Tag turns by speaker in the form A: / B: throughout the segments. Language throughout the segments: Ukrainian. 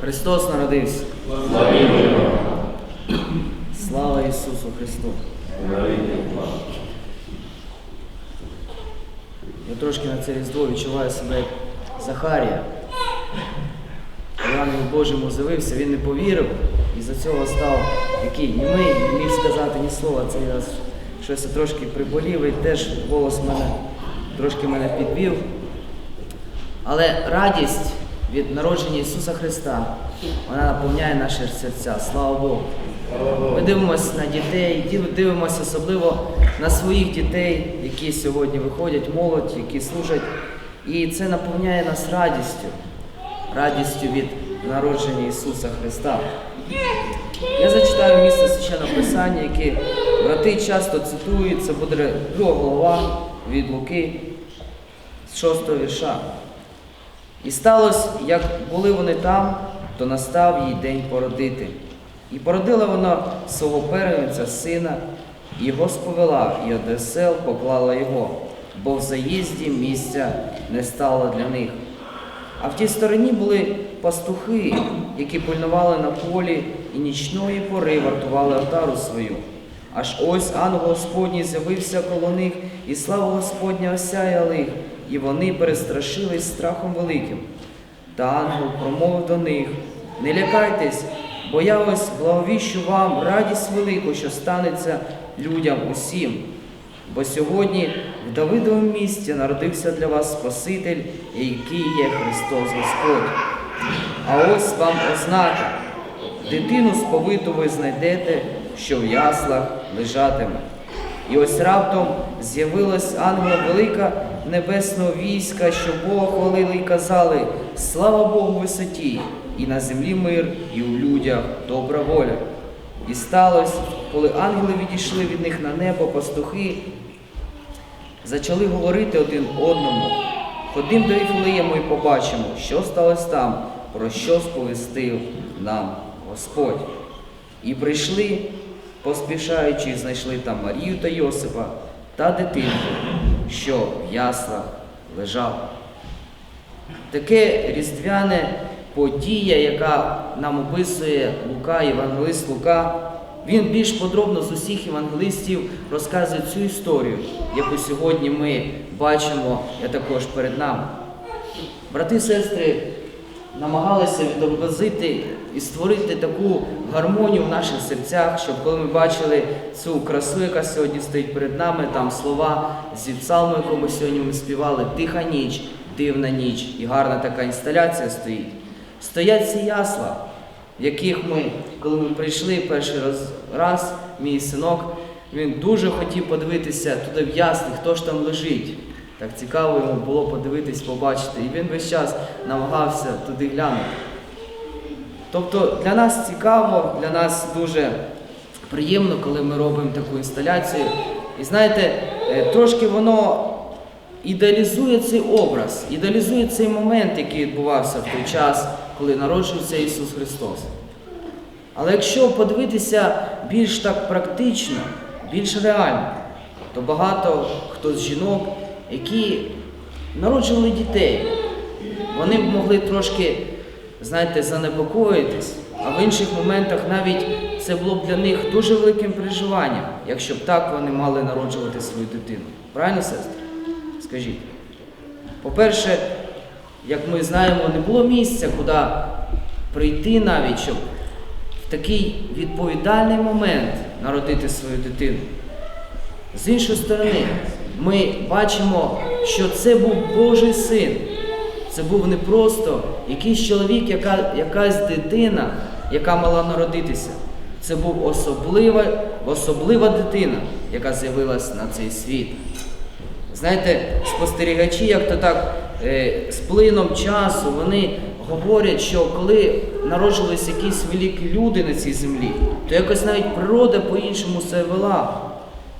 A: Христос народився. Слава Ісусу Христу! Я трошки на це різдво відчуваю себе як Захарія. Божий йому з'явився, він не повірив і за цього став який німий, не міг сказати ні слова. Це я щось трошки приболів і теж голос мене трошки мене підвів. Але радість від народження Ісуса Христа, вона наповняє наші серця. Слава Богу. Ми дивимося на дітей, дивимося особливо на своїх дітей, які сьогодні виходять, молодь, які служать. І це наповняє нас радістю, радістю від народження Ісуса Христа. Я зачитаю місце священного писання, яке брати часто цитують, це буде друга голова від Луки з шостого вірша. І сталося, як були вони там, то настав їй день породити. І породила вона свого первенця сина, і його сповела, і одесел поклала його, бо в заїзді місця не стало для них. А в тій стороні були пастухи, які пильнували на полі і нічної пори вартували отару свою. Аж ось ангел Господній з'явився коло них, і слава Господня осяяла їх, і вони перестрашились страхом великим. Та ангел промовив до них: Не лякайтесь, бо я ось благовіщу вам радість велику, що станеться людям усім. Бо сьогодні в Давидовому місті народився для вас Спаситель, який є Христос Господь. А ось вам ознака. Дитину сповиту ви знайдете, що в яслах лежатиме. І ось раптом з'явилась ангела велика небесного війська, що Бога хвалили і казали: Слава Богу висоті, і на землі мир, і у людях добра воля. І сталося, коли ангели відійшли від них на небо, пастухи зачали говорити один одному. Ходим до Іфлеєму і побачимо, що сталося там, про що сповістив нам Господь. І прийшли, поспішаючи, знайшли там Марію та Йосипа та дитинку, що в яслах лежав. Таке різдвяне подія, яка нам описує Лука, Євангелист Лука, він більш подробно з усіх євангелистів розказує цю історію, яку сьогодні ми бачимо я також перед нами. Брати і сестри намагалися відобразити і створити таку гармонію в наших серцях, щоб коли ми бачили цю красу, яка сьогодні стоїть перед нами, там слова зі псалму, яку сьогодні ми співали, тиха ніч, дивна ніч, і гарна така інсталяція стоїть. Стоять ці ясла, в яких ми, коли ми прийшли перший раз, раз мій синок, він дуже хотів подивитися туди в ясли, хто ж там лежить. Так цікаво йому було подивитись, побачити. І він весь час намагався туди глянути. Тобто для нас цікаво, для нас дуже приємно, коли ми робимо таку інсталяцію. І знаєте, е, трошки воно ідеалізує цей образ, ідеалізує цей момент, який відбувався в той час, коли народжувався Ісус Христос. Але якщо подивитися більш так практично, більш реально, то багато хто з жінок, які народжували дітей, вони б могли трошки, знаєте, занепокоїтись, а в інших моментах навіть це було б для них дуже великим переживанням, якщо б так вони мали народжувати свою дитину. Правильно, сестри? Скажіть. По-перше, як ми знаємо, не було місця, куди прийти навіть, щоб в такий відповідальний момент народити свою дитину. З іншої сторони, ми бачимо, що це був Божий син. Це був не просто якийсь чоловік, яка, якась дитина, яка мала народитися. Це був особлива, особлива дитина, яка з'явилась на цей світ. Знаєте, спостерігачі, як то так е, з плином часу, вони говорять, що коли народжувалися якісь великі люди на цій землі, то якось навіть природа по-іншому себе вела.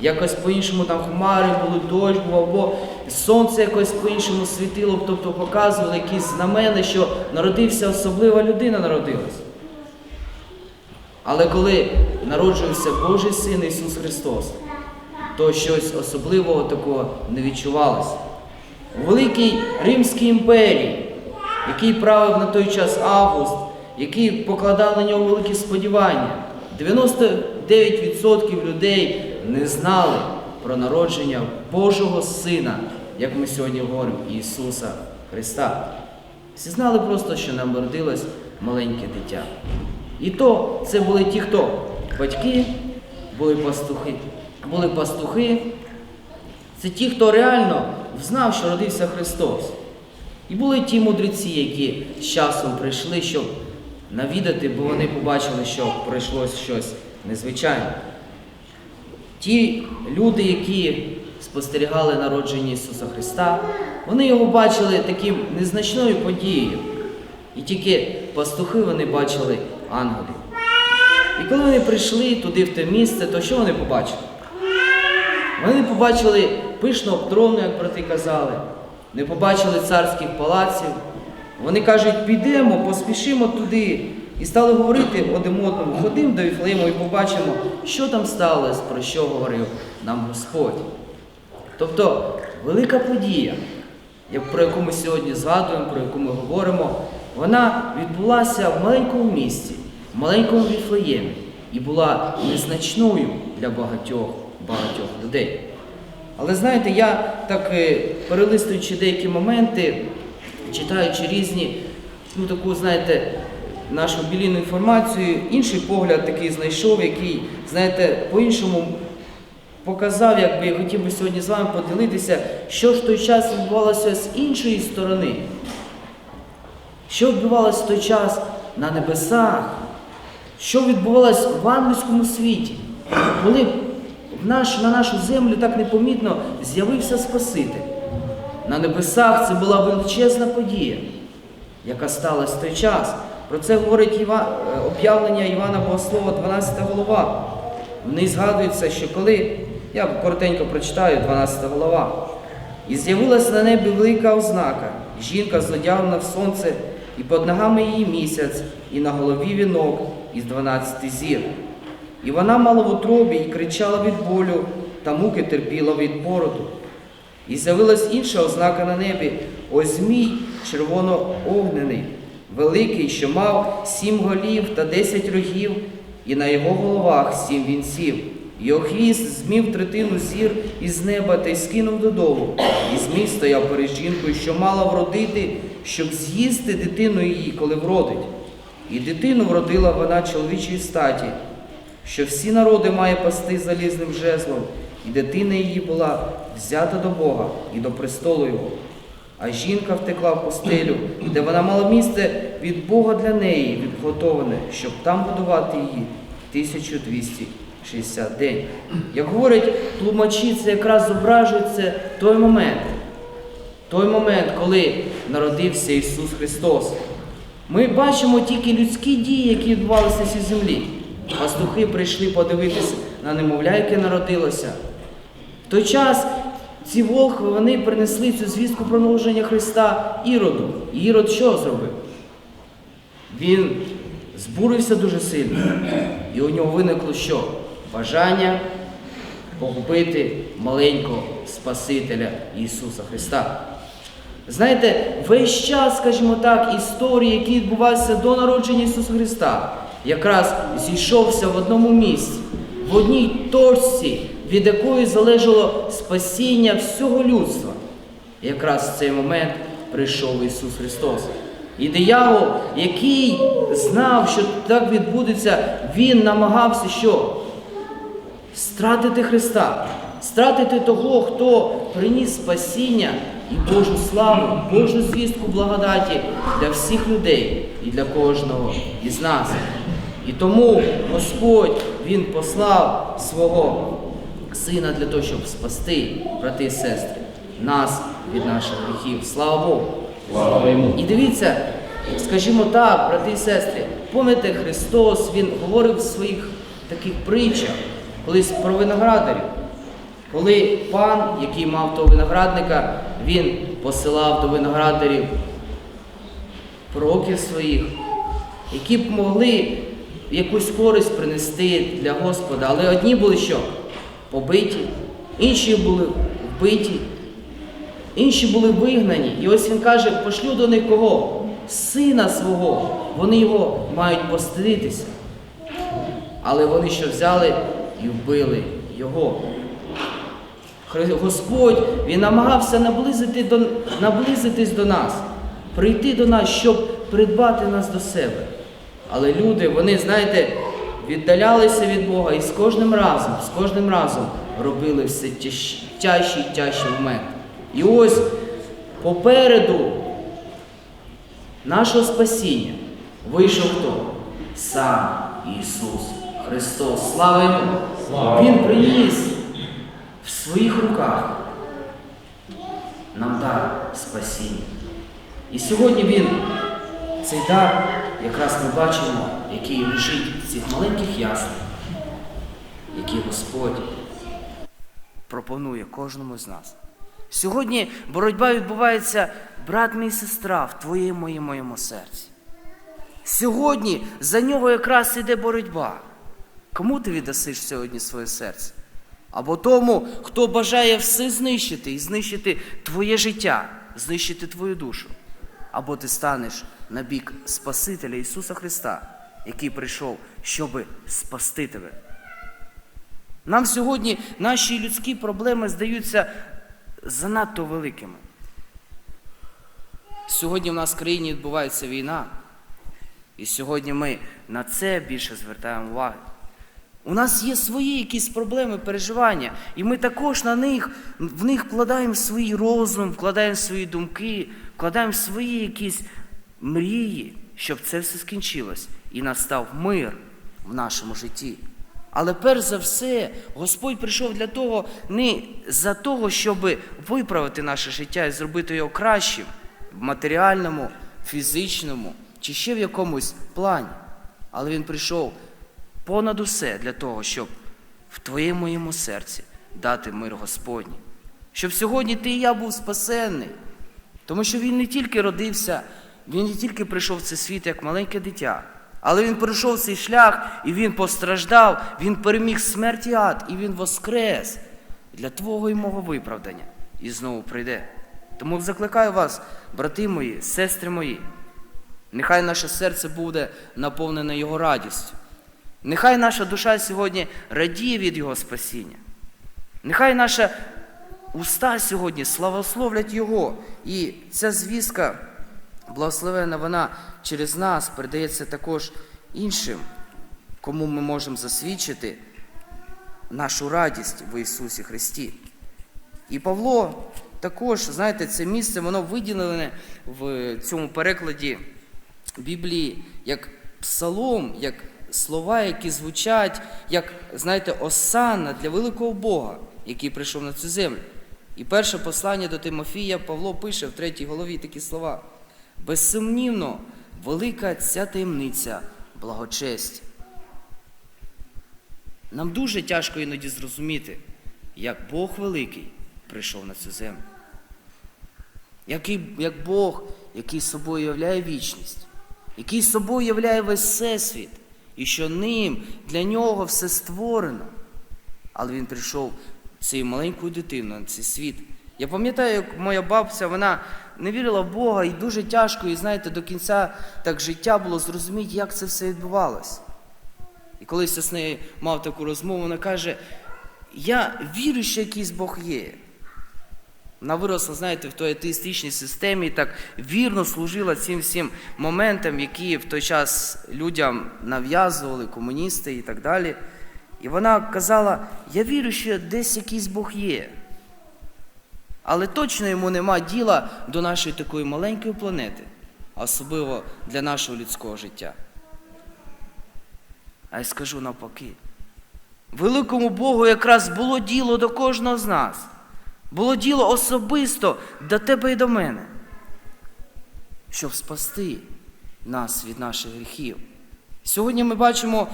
A: Якось по-іншому там хмари були, дощ був, або сонце якось по-іншому світило, тобто показували якісь знамени, що народився особлива людина народилась. Але коли народжувався Божий Син Ісус Христос, то щось особливого такого не відчувалося. У Великій Римській імперії, який правив на той час Август, які покладали на нього великі сподівання. 99% людей не знали про народження Божого Сина, як ми сьогодні говоримо, Ісуса Христа. Всі знали просто, що нам родилось маленьке дитя. І то це були ті, хто батьки, були пастухи. Були пастухи, це ті, хто реально знав, що родився Христос. І були ті мудреці, які з часом прийшли, щоб навідати, бо вони побачили, що пройшло щось незвичайне. Ті люди, які спостерігали народження Ісуса Христа, вони його бачили таким незначною подією. І тільки пастухи вони бачили ангелів. І коли вони прийшли туди, в те місце, то що вони побачили? Вони побачили пишного трону, як брати казали, не побачили царських палаців. Вони кажуть, підемо, поспішимо туди. І стали говорити один одному, ходимо до Віфлеєму і побачимо, що там сталося, про що говорив нам Господь. Тобто велика подія, про яку ми сьогодні згадуємо, про яку ми говоримо, вона відбулася в маленькому місті, в маленькому Віфлеємі, і була незначною для багатьох багатьох людей. Але знаєте, я так е, перелистуючи деякі моменти, читаючи різні, ну таку, знаєте, нашу білійну інформацію, інший погляд такий знайшов, який, знаєте, по-іншому показав, якби я хотів би сьогодні з вами поділитися, що в той час відбувалося з іншої сторони. Що відбувалося в той час на небесах? Що відбувалося в ангельському світі? Коли в наш, на нашу землю так непомітно з'явився Спаситель. На небесах це була величезна подія, яка сталася в той час. Про це говорить Іва, е, об'явлення Івана Богослова, 12 голова. В ній згадується, що коли, я коротенько прочитаю, 12 голова. І з'явилася на небі велика ознака, жінка зодягнена в сонце, і під ногами її місяць, і на голові вінок із 12 зір. І вона мала в утробі і кричала від болю, та муки терпіла від породу. І з'явилась інша ознака на небі, ось змій червоно-огнений, великий, що мав сім голів та десять рогів, і на його головах сім вінців. Його хвіст змів третину зір із неба та й скинув додолу. І змій стояв перед жінкою, що мала вродити, щоб з'їсти дитину її, коли вродить. І дитину вродила вона чоловічої статі, що всі народи має пасти залізним жезлом, і дитина її була взята до Бога і до престолу Його. А жінка втекла в постелю, де вона мала місце від Бога для неї відготоване, щоб там будувати її 1260 день. Як говорять тлумачі, це якраз зображується той момент, той момент, коли народився Ісус Христос. Ми бачимо тільки людські дії, які відбувалися на землі. Пастухи прийшли подивитися на немовля, яке народилося. В той час ці волхви вони принесли цю звістку про народження Христа Іроду. І Ірод що зробив? Він збурився дуже сильно. І у нього виникло що? Бажання погубити маленького Спасителя Ісуса Христа. Знаєте, весь час, скажімо так, історії, які відбувалися до народження Ісуса Христа, якраз зійшовся в одному місці, в одній точці, від якої залежало спасіння всього людства. І якраз в цей момент прийшов Ісус Христос. І диявол, який знав, що так відбудеться, він намагався що? Стратити Христа, стратити того, хто приніс спасіння і Божу славу, Божу звістку благодаті для всіх людей і для кожного із нас. І тому Господь Він послав свого Сина для того, щоб спасти, брати і сестри, нас від наших гріхів. Слава Богу!
B: Слава йому.
A: І дивіться, скажімо так, брати і сестри, пам'ятаєте, Христос Він говорив в своїх таких притчах колись про виноградарів. Коли пан, який мав того виноградника, він посилав до виноградарів пророків своїх, які б могли якусь користь принести для Господа. Але одні були що? Побиті, інші були вбиті, інші були вигнані. І ось він каже, пошлю до них кого? сина свого, вони його мають постидитися. Але вони що взяли і вбили його. Господь Він намагався наблизити до, наблизитись до нас, прийти до нас, щоб придбати нас до себе. Але люди, вони, знаєте, віддалялися від Бога і з кожним разом, з кожним разом робили все тяж- тяжчі і тяжчі моменти. І ось попереду нашого спасіння вийшов хто? Сам Ісус Христос. Слава Йому!
B: Слава!
A: Він приніс в своїх руках нам дар спасіння. І сьогодні Він, цей дар, якраз ми бачимо, який лежить в цих маленьких яслах, який Господь пропонує кожному з нас. Сьогодні боротьба відбувається, брат мій сестра, в твоєму і моєму серці. Сьогодні за нього якраз іде боротьба. Кому ти віддасиш сьогодні своє серце? Або тому, хто бажає все знищити і знищити твоє життя, знищити твою душу. Або ти станеш на бік Спасителя Ісуса Христа, який прийшов, щоби спасти тебе. Нам сьогодні наші людські проблеми здаються занадто великими. Сьогодні в нас в країні відбувається війна, і сьогодні ми на це більше звертаємо увагу. У нас є свої якісь проблеми, переживання, і ми також на них, в них вкладаємо свій розум, вкладаємо свої думки, вкладаємо свої якісь мрії, щоб це все скінчилось і настав мир в нашому житті. Але перш за все, Господь прийшов для того, не за того, щоб виправити наше життя і зробити його кращим в матеріальному, фізичному чи ще в якомусь плані. Але Він прийшов понад усе для того, щоб в твоєму йому серці дати мир Господній. Щоб сьогодні ти і я був спасенний. Тому що він не тільки родився, він не тільки прийшов в цей світ як маленьке дитя, але він пройшов цей шлях і він постраждав, він переміг смерть і ад, і він воскрес для твого і мого виправдання і знову прийде. Тому закликаю вас, брати мої, сестри мої, нехай наше серце буде наповнене Його радістю. Нехай наша душа сьогодні радіє від Його спасіння. Нехай наша уста сьогодні славословлять Його. І ця звістка, благословена вона через нас передається також іншим, кому ми можемо засвідчити нашу радість в Ісусі Христі. І Павло також, знаєте, це місце, воно виділене в цьому перекладі Біблії як псалом, як слова, які звучать, як, знаєте, осанна для великого Бога, який прийшов на цю землю. І перше послання до Тимофія Павло пише в третій голові такі слова. Безсумнівно, велика ця таємниця благочесть. Нам дуже тяжко іноді зрозуміти, як Бог великий прийшов на цю землю. Який, як Бог, який собою являє вічність, який собою являє весь всесвіт, і що ним для нього все створено. Але він прийшов цією маленькою дитиною на цей світ. Я пам'ятаю, як моя бабця, вона не вірила в Бога і дуже тяжко, і знаєте, до кінця так життя було зрозуміти, як це все відбувалося. І колись я з нею мав таку розмову, вона каже: я вірю, що якийсь Бог є. Вона виросла, знаєте, в той атеїстичній системі і так вірно служила цим всім моментам, які в той час людям нав'язували комуністи і так далі. І вона казала: я вірю, що десь якийсь Бог є. Але точно йому нема діла до нашої такої маленької планети, особливо для нашого людського життя. А я скажу навпаки. Великому Богу якраз було діло до кожного з нас. Було діло особисто до тебе і до мене, щоб спасти нас від наших гріхів. Сьогодні ми бачимо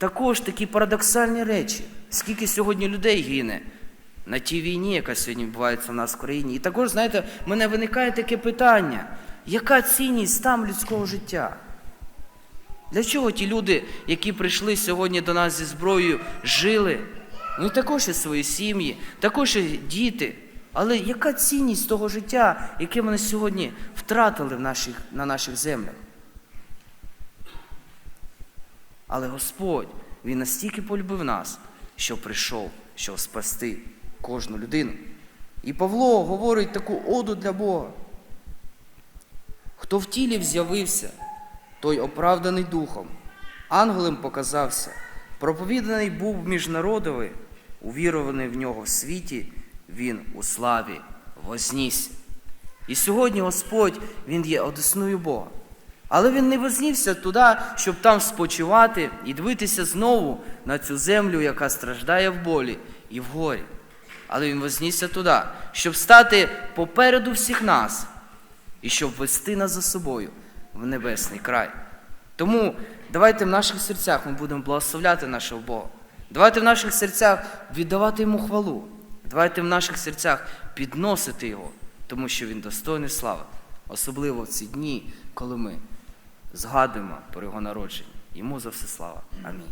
A: також такі парадоксальні речі, скільки сьогодні людей гине на тій війні, яка сьогодні відбувається в нас в країні. І також, знаєте, в мене виникає таке питання, яка цінність там людського життя? Для чого ті люди, які прийшли сьогодні до нас зі зброєю, жили? Вони також є свої сім'ї, також є діти. Але яка цінність того життя, яке на сьогодні втратили в наших, на наших землях? Але Господь, Він настільки полюбив нас, що прийшов, щоб спасти кожну людину. І Павло говорить таку оду для Бога. Хто в тілі з'явився, той оправданий духом, ангелем показався, проповіданий був між народами, увірований в нього в світі, він у славі вознісся. І сьогодні Господь, Він є одесною Бога. Але Він не вознівся туди, щоб там спочивати і дивитися знову на цю землю, яка страждає в болі і в горі. Але Він вознісся туди, щоб стати попереду всіх нас і щоб вести нас за собою в небесний край. Тому давайте в наших серцях ми будемо благословляти нашого Бога. Давайте в наших серцях віддавати Йому хвалу. Давайте в наших серцях підносити Його, тому що Він достойний слави, особливо в ці дні, коли ми згадуємо про його народження. Йому за все слава. Амінь.